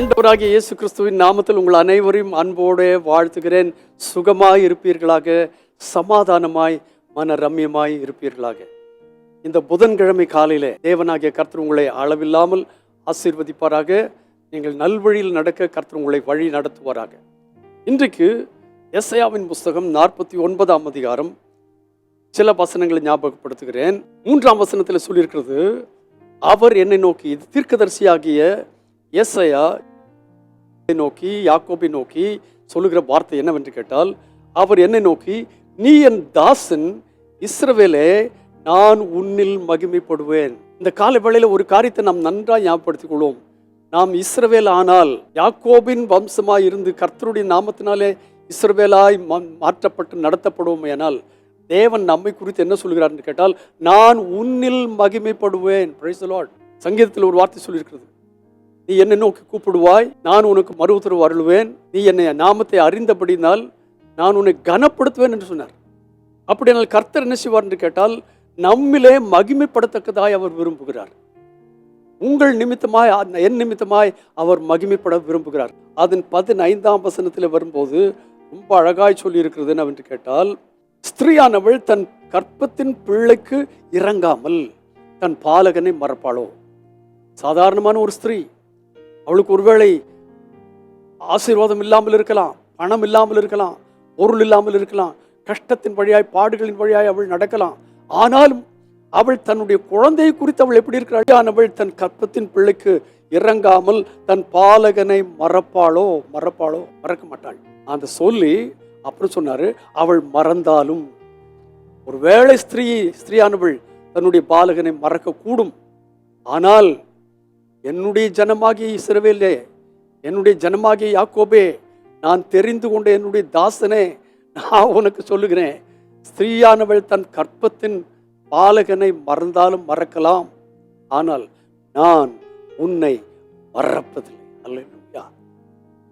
அன்பராகிய இயேசு கிறிஸ்துவின் நாமத்தில் உங்கள் அனைவரையும் அன்போடு வாழ்த்துகிறேன். சுகமாய் இருப்பீர்களாக சமாதானமாய் மன ரம்யமாய் இருப்பீர்களாக. இந்த புதன்கிழமை காலையிலே தேவனாகிய கர்த்தர் உங்களை அளவில்லாமல் ஆசீர்வதிப்பாராக. நீங்கள் நல்வழியில் நடக்க கர்த்தர் உங்களை வழி நடத்துவாராக. இன்றைக்கு எஸ்ஐயாவின் புஸ்தகம் நாற்பத்தி ஒன்பதாம் அதிகாரம். சில வசனங்களை ஞாபகப்படுத்துகிறேன். மூன்றாம் வசனத்தில் சொல்லியிருக்கிறது அவர் என்னை நோக்கி தீர்க்கதரிசியாகிய எஸ்ஐயா நோக்கி யாக்கோபை நோக்கி சொல்லுகிற வார்த்தை என்னவென்று கேட்டால் அவர் என்னை நோக்கி நீ என் தாசன் இஸ்ரவேலே நான் உன்னில் மகிமைப்படுவேன். இந்த கால வேளையில ஒரு காரியத்தை நாம் நன்றாக ஞாபகப்படுத்திக் கொள்வோம். நாம் இஸ்ரவேல் ஆனால் யாக்கோபின் வம்சமாக இருந்து கர்த்தருடைய நாமத்தினாலே இஸ்ரவேலாய் மாற்றப்பட்டு நடத்தப்படுவோம் ஆனால் தேவன் நம்மை குறித்து என்ன சொல்கிறார் என்று கேட்டால் நான் உன்னில் மகிமைப்படுவேன். சங்கீதத்தில் ஒரு வார்த்தை சொல்லியிருக்கிறது. நீ என்னை நோக்கி கூப்பிடுவாய் நான் உனக்கு மறு உத்தரவு அருள்வேன். நீ என்னை நாமத்தை அறிந்தபடினால் நான் உன்னை கனப்படுத்துவேன் என்று சொன்னார். அப்படியானால் கர்த்தர் என்ன செய்வார் என்று கேட்டால் நம்மிலே மகிமைப்படத்தக்கதாய் அவர் விரும்புகிறார். உங்கள் நிமித்தமாய் என் நிமித்தமாய் அவர் மகிமைப்பட விரும்புகிறார். அதன் பதினைந்தாம் வசனத்தில் வரும்போது ரொம்ப அழகாய் சொல்லி இருக்கிறது என்னவென்று கேட்டால் ஸ்திரீயானவள் தன் கற்பத்தின் பிள்ளைக்கு இறங்காமல் தன் பாலகனை மறப்பாளோ? சாதாரணமான ஒரு ஸ்திரீ. அவளுக்கு ஒருவேளை ஆசீர்வாதம் இல்லாமல் இருக்கலாம் பணம் இல்லாமல் இருக்கலாம் பொருள் இல்லாமல் இருக்கலாம் கஷ்டத்தின் வழியாய் பாடுகளின் வழியாய் அவள் நடக்கலாம். ஆனாலும் அவள் தன்னுடைய குழந்தையை குறித்து அவள் எப்படி இருக்கிறாள்? அவள் தன் கற்பத்தின் பிள்ளைக்கு இறங்காமல் தன் பாலகனை மறப்பாளோ மறப்பாளோ மறக்க மாட்டாள். அந்த சொல்லி அப்புறம் சொன்னாரு அவள் மறந்தாலும் ஒருவேளை ஸ்திரீ ஸ்திரீயானவள் தன்னுடைய பாலகனை மறக்க கூடும் ஆனால் என்னுடைய ஜனமாகிய இஸ்ரவேலே என்னுடைய ஜனமாகிய யாக்கோபே நான் தெரிந்து கொண்ட என்னுடைய தாசனே நான் உனக்கு சொல்லுகிறேன் ஸ்திரீயானவள் தன் கற்பத்தின் பாலகனை மறந்தாலும் மறக்கலாம். ஆனால் நான் உன்னை மறப்பதில்லை. அல்லேலூயா.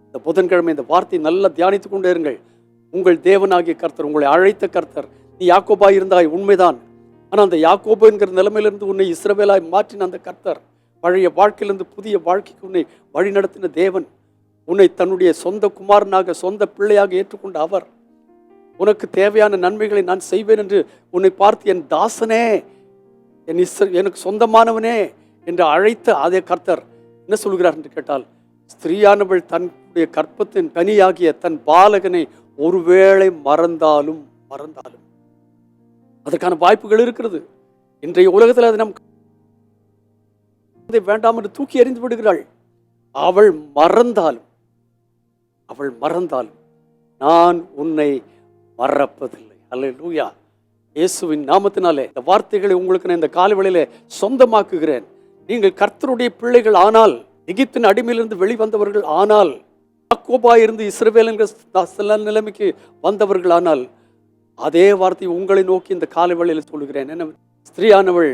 இந்த புதன்கிழமை இந்த வார்த்தை நல்லா தியானித்துக் கொண்டே இருங்கள். உங்கள் தேவனாகிய கர்த்தர் உங்களை அழைத்த கர்த்தர் நீ யாக்கோபாய் இருந்தாய் உண்மைதான். ஆனால் அந்த யாக்கோபு என்கிற நிலைமையிலிருந்து உன்னை இஸ்ரவேலாய் மாற்றின அந்த கர்த்தர் பழைய வாழ்க்கையிலிருந்து புதிய வாழ்க்கைக்கு உன்னை வழிநடத்தின தேவன் உன்னை தன்னுடைய சொந்த குமாரனாக சொந்த பிள்ளையாக ஏற்றுக்கொண்ட அவர். உனக்கு தேவையான நன்மைகளை நான் செய்வேன் என்று உன்னை பார்த்து என் தாசனே என் இஸ் எனக்கு சொந்தமானவனே என்று அழைத்த அதே கர்த்தர் என்ன சொல்கிறார் என்று கேட்டால் ஸ்திரீயானவள் தன்னுடைய கற்பத்தின் கனியாகிய தன் பாலகனை ஒருவேளை மறந்தாலும் மறந்தாலும். அதற்கான வாய்ப்புகள் இருக்கிறது. இன்றைய உலகத்தில் அது நம் அதை வேண்டாம் என்று தூக்கி எறிந்து விடுகிறாள். அவள் மறந்தாலும் அவள் மறந்தாலும் நான் உன்னை மறப்பதில்லை. அல்லேலூயா. இயேசுவின் நாமத்தினாலே இந்த வார்த்தைகளை உங்களுக்கு நான் இந்த காலவெளியில சொந்தமாக்குகிறேன். நீங்கள் கர்த்தருடைய பிள்ளைகள் ஆனால் எகிப்தின் அடிமையிலிருந்து வெளிவந்தவர்கள் ஆனால் யாக்கோபா இருந்து இஸ்ரவேல் என்கிற நிலைமைக்கு வந்தவர்கள் ஆனால் அதே வார்த்தை உங்களை நோக்கி இந்த காலவெளியில் சொல்லுகிறேன். என்ன? ஸ்திரீயானவள்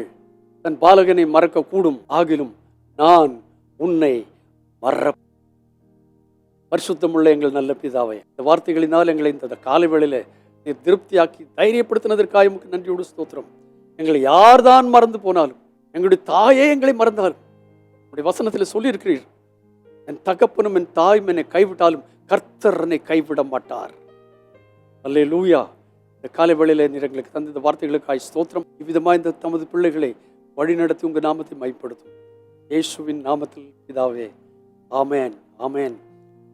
தன் பாலகனை மறக்கக்கூடும் ஆகிலும் நான் உன்னை மற பரிசுத்தமுள்ள எங்கள் நல்ல பிதாவை இந்த வார்த்தைகளினால் எங்களை இந்த காலை வேளையில் நீர் திருப்தியாக்கி தைரியப்படுத்தினதற்காக உமக்கு நன்றியோடு ஸ்தோத்திரம். எங்களை யார் தான் மறந்து போனாலும் எங்களுடைய தாயே எங்களை மறந்தாலும் உங்களுடைய வசனத்தில் சொல்லியிருக்கிறீர். என் தகப்பனும் என் தாயும் என்னை கைவிட்டாலும் கர்த்தர் என்னை கைவிட மாட்டார். அல்லே லூயா இந்த காலை வேளையில் நீர் எங்களுக்கு தந்த இந்த வார்த்தைகளுக்காய் ஸ்தோத்திரம். இவ்விதமாக இந்த தமது பிள்ளைகளை வழிநடத்தி உங்கள் நாமத்தை மைப்படுத்தும் இயேசுவின் நாமத்தில் இதாவே ஆமேன் ஆமேன்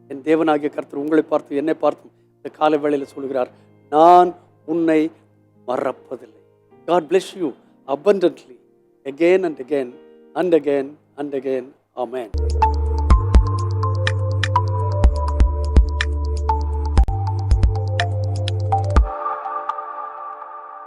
என் தேவனாகிய கர்த்தர் உங்களை பார்த்து என்னை பார்த்தும் இந்த காலை வேளையில் சொல்கிறார் நான் உன்னை மறப்பதில்லை God bless you abundantly again and again and again and again. Amen.